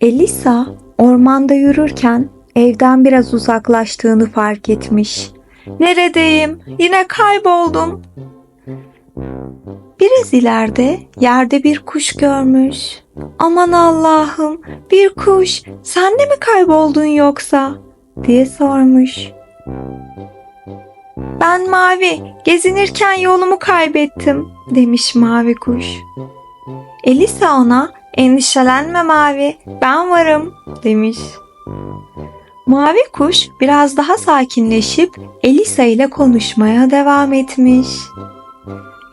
Elisa ormanda yürürken evden biraz uzaklaştığını fark etmiş. Neredeyim? Yine kayboldum. Biraz ileride yerde bir kuş görmüş. Aman Allah'ım bir kuş sen de mi kayboldun yoksa? diye sormuş. Ben Mavi gezinirken yolumu kaybettim demiş Mavi kuş. Elisa ona endişelenme Mavi ben varım demiş. Mavi kuş biraz daha sakinleşip Elisa ile konuşmaya devam etmiş.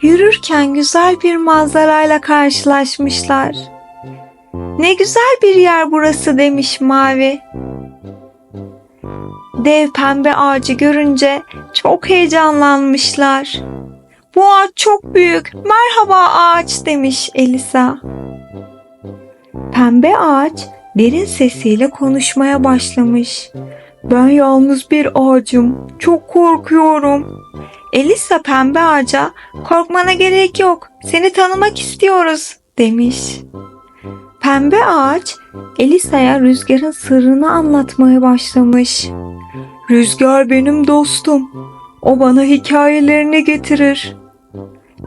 Yürürken güzel bir manzarayla karşılaşmışlar. Ne güzel bir yer burası demiş Mavi. Dev pembe ağacı görünce çok heyecanlanmışlar. Bu ağaç çok büyük. Merhaba ağaç demiş Elisa. Pembe ağaç derin sesiyle konuşmaya başlamış. Ben yalnız bir ağacım. Çok korkuyorum. Elisa pembe ağaca korkmana gerek yok. Seni tanımak istiyoruz demiş. Pembe ağaç Elisa'ya rüzgarın sırrını anlatmaya başlamış. Rüzgar benim dostum. O bana hikayelerini getirir.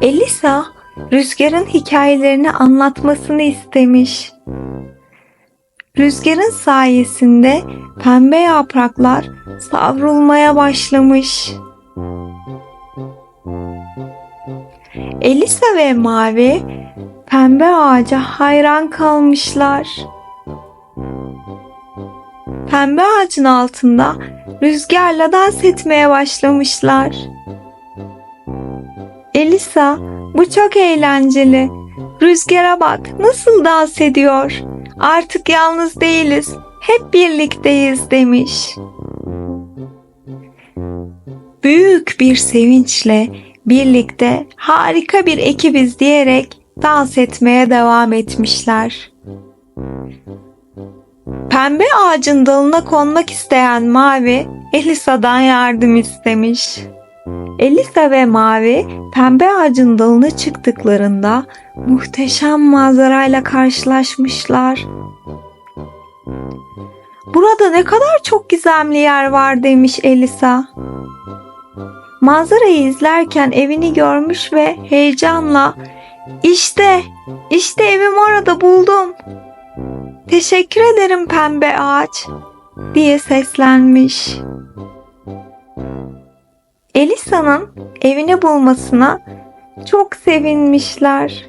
Elisa rüzgarın hikayelerini anlatmasını istemiş. Rüzgarın sayesinde pembe yapraklar savrulmaya başlamış. Elisa ve Mavi pembe ağaca hayran kalmışlar. Pembe ağacın altında rüzgarla dans etmeye başlamışlar. Elisa, bu çok eğlenceli. Rüzgara bak, nasıl dans ediyor. Artık yalnız değiliz, hep birlikteyiz demiş. Büyük bir sevinçle birlikte harika bir ekibiz diyerek dans etmeye devam etmişler. Pembe ağacın dalına konmak isteyen Mavi Elisa'dan yardım istemiş. Elisa ve Mavi pembe ağacın dalına çıktıklarında muhteşem manzarayla karşılaşmışlar. Burada ne kadar çok gizemli yer var demiş Elisa. Manzarayı izlerken evini görmüş ve heyecanla işte, işte evim orada buldum. Teşekkür ederim pembe ağaç diye seslenmiş. Elisa'nın evini bulmasına çok sevinmişler.